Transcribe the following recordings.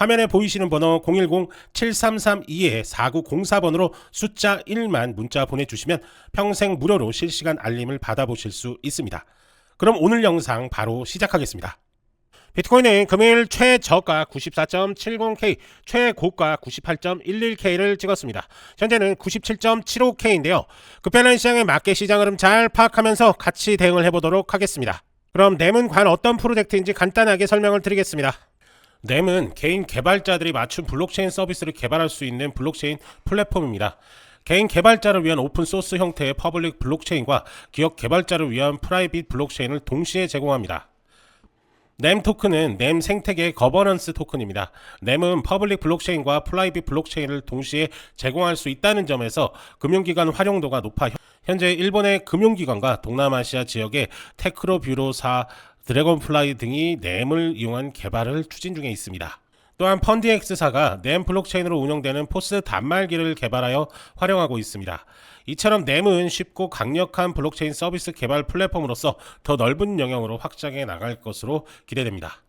화면에 보이시는 번호 010-7332-4904번으로 숫자 1만 문자 보내주시면 평생 무료로 실시간 알림을 받아보실 수 있습니다. 그럼 오늘 영상 바로 시작하겠습니다. 비트코인은 금일 최저가 94.70K, 최고가 98.11K를 찍었습니다. 현재는 97.75K인데요. 급변한 시장의 맞게 시장 흐름 잘 파악하면서 같이 대응을 해보도록 하겠습니다. 그럼 과연 어떤 프로젝트인지 간단하게 설명을 드리겠습니다. 램은 개인 개발자들이 맞춤 블록체인 서비스를 개발할 수 있는 블록체인 플랫폼입니다. 개인 개발자를 위한 오픈 소스 형태의 퍼블릭 블록체인과 기업 개발자를 위한 프라이빗 블록체인을 동시에 제공합니다. 램 토큰은 램 생태계의 거버넌스 토큰입니다. 램은 퍼블릭 블록체인과 프라이빗 블록체인을 동시에 제공할 수 있다는 점에서 금융기관 활용도가 높아 현재 일본의 금융기관과 동남아시아 지역의 테크로 뷰로사 드래곤플라이 등이 램을 이용한 개발을 추진 중에 있습니다. 또한 펀디엑스사가 램 블록체인으로 운영되는 포스 단말기를 개발하여 활용하고 있습니다. 이처럼 램은 쉽고 강력한 블록체인 서비스 개발 플랫폼으로서 더 넓은 영역으로 확장해 나갈 것으로 기대됩니다.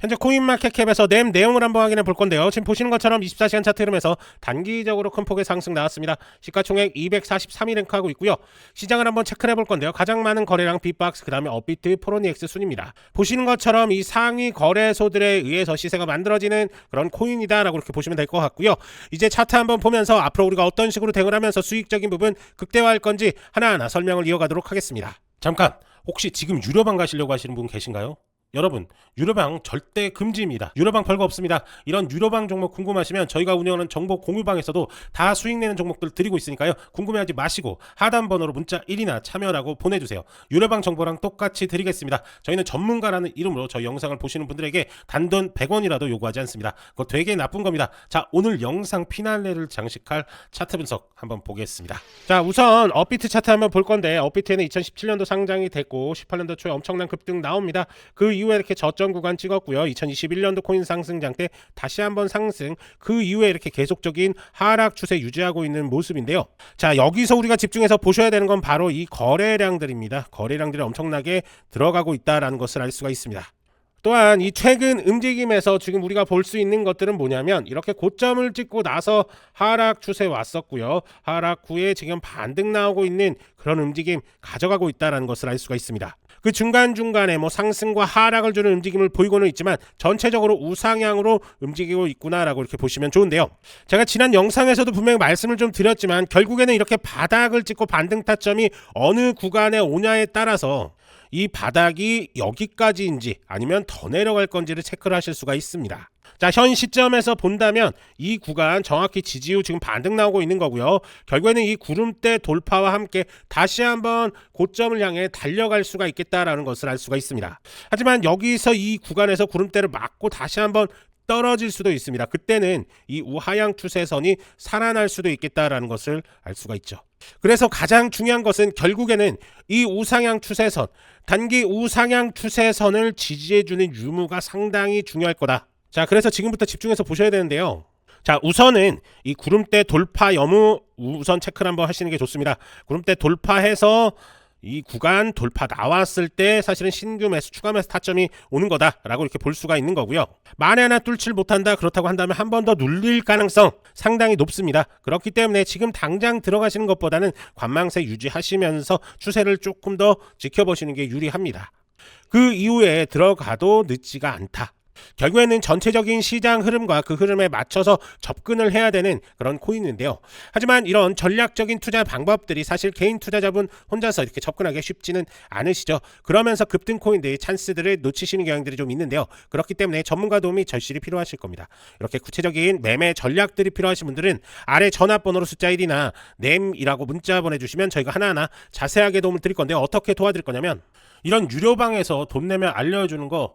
현재 코인마켓캡에서 램 내용을 한번 확인해 볼 건데요. 지금 보시는 것처럼 24시간 차트 흐름에서 단기적으로 큰 폭의 상승 나왔습니다. 시가총액 243위 랭크하고 있고요. 시장을 한번 체크해 볼 건데요. 가장 많은 거래량 빅박스, 그 다음에 업비트, 포로니엑스 순입니다. 보시는 것처럼 이 상위 거래소들에 의해서 시세가 만들어지는 그런 코인이다라고 이렇게 보시면 될 것 같고요. 이제 차트 한번 보면서 앞으로 우리가 어떤 식으로 대응을 하면서 수익적인 부분 극대화할 건지 하나하나 설명을 이어가도록 하겠습니다. 잠깐, 혹시 지금 유료방 가시려고 하시는 분 계신가요? 여러분 유료방 절대 금지입니다. 유료방 별거 없습니다. 이런 유료방 종목 궁금하시면 저희가 운영하는 정보 공유방에서도 다 수익 내는 종목들 드리고 있으니까요. 궁금해하지 마시고 하단 번호로 문자 1이나 참여라고 보내주세요. 유료방 정보랑 똑같이 드리겠습니다. 저희는 전문가라는 이름으로 저희 영상을 보시는 분들에게 단돈 100원이라도 요구하지 않습니다. 그거 되게 나쁜 겁니다. 자 오늘 영상 피날레를 장식할 차트 분석 한번 보겠습니다. 자 우선 업비트 차트 한번 볼 건데 업비트에는 2017년도 상장이 됐고 18년도 초에 엄청난 급등 나옵니다. 그 이후에 이렇게 저점 구간 찍었고요. 2021년도 코인 상승장 때 다시 한번 상승. 그 이후에 이렇게 계속적인 하락 추세 유지하고 있는 모습인데요. 자, 여기서 우리가 집중해서 보셔야 되는 건 바로 이 거래량들입니다. 거래량들이 엄청나게 들어가고 있다라는 것을 알 수가 있습니다. 또한 이 최근 움직임에서 지금 우리가 볼 수 있는 것들은 뭐냐면 이렇게 고점을 찍고 나서 하락 추세 왔었고요. 하락 후에 지금 반등 나오고 있는 그런 움직임 가져가고 있다라는 것을 알 수가 있습니다. 그 중간중간에 뭐 상승과 하락을 주는 움직임을 보이고는 있지만 전체적으로 우상향으로 움직이고 있구나라고 이렇게 보시면 좋은데요. 제가 지난 영상에서도 분명히 말씀을 좀 드렸지만 결국에는 이렇게 바닥을 찍고 반등 타점이 어느 구간에 오냐에 따라서 이 바닥이 여기까지인지 아니면 더 내려갈 건지를 체크를 하실 수가 있습니다. 자, 현 시점에서 본다면 이 구간 정확히 지지 후 지금 반등 나오고 있는 거고요. 결국에는 이 구름대 돌파와 함께 다시 한번 고점을 향해 달려갈 수가 있겠다라는 것을 알 수가 있습니다. 하지만 여기서 이 구간에서 구름대를 막고 다시 한번 떨어질 수도 있습니다. 그때는 이 우하향 추세선이 살아날 수도 있겠다라는 것을 알 수가 있죠. 그래서 가장 중요한 것은 결국에는 이 우상향 추세선, 단기 우상향 추세선을 지지해주는 유무가 상당히 중요할 거다. 자, 그래서 지금부터 집중해서 보셔야 되는데요. 자, 우선은 이 구름대 돌파 여무 우선 체크를 한번 하시는 게 좋습니다. 구름대 돌파해서 이 구간 돌파 나왔을 때 사실은 신규 매수 추가 매수 타점이 오는 거다라고 이렇게 볼 수가 있는 거고요. 만에 하나 뚫질 못한다 그렇다고 한다면 한 번 더 눌릴 가능성 상당히 높습니다. 그렇기 때문에 지금 당장 들어가시는 것보다는 관망세 유지하시면서 추세를 조금 더 지켜보시는 게 유리합니다. 그 이후에 들어가도 늦지가 않다. 결국에는 전체적인 시장 흐름과 그 흐름에 맞춰서 접근을 해야 되는 그런 코인인데요. 하지만 이런 전략적인 투자 방법들이 사실 개인 투자자분 혼자서 이렇게 접근하기 쉽지는 않으시죠. 그러면서 급등 코인들의 찬스들을 놓치시는 경향들이 좀 있는데요. 그렇기 때문에 전문가 도움이 절실히 필요하실 겁니다. 이렇게 구체적인 매매 전략들이 필요하신 분들은 아래 전화번호로 숫자 1이나 램이라고 문자 보내주시면 저희가 하나하나 자세하게 도움을 드릴 건데 어떻게 도와드릴 거냐면 이런 유료방에서 돈 내면 알려주는 거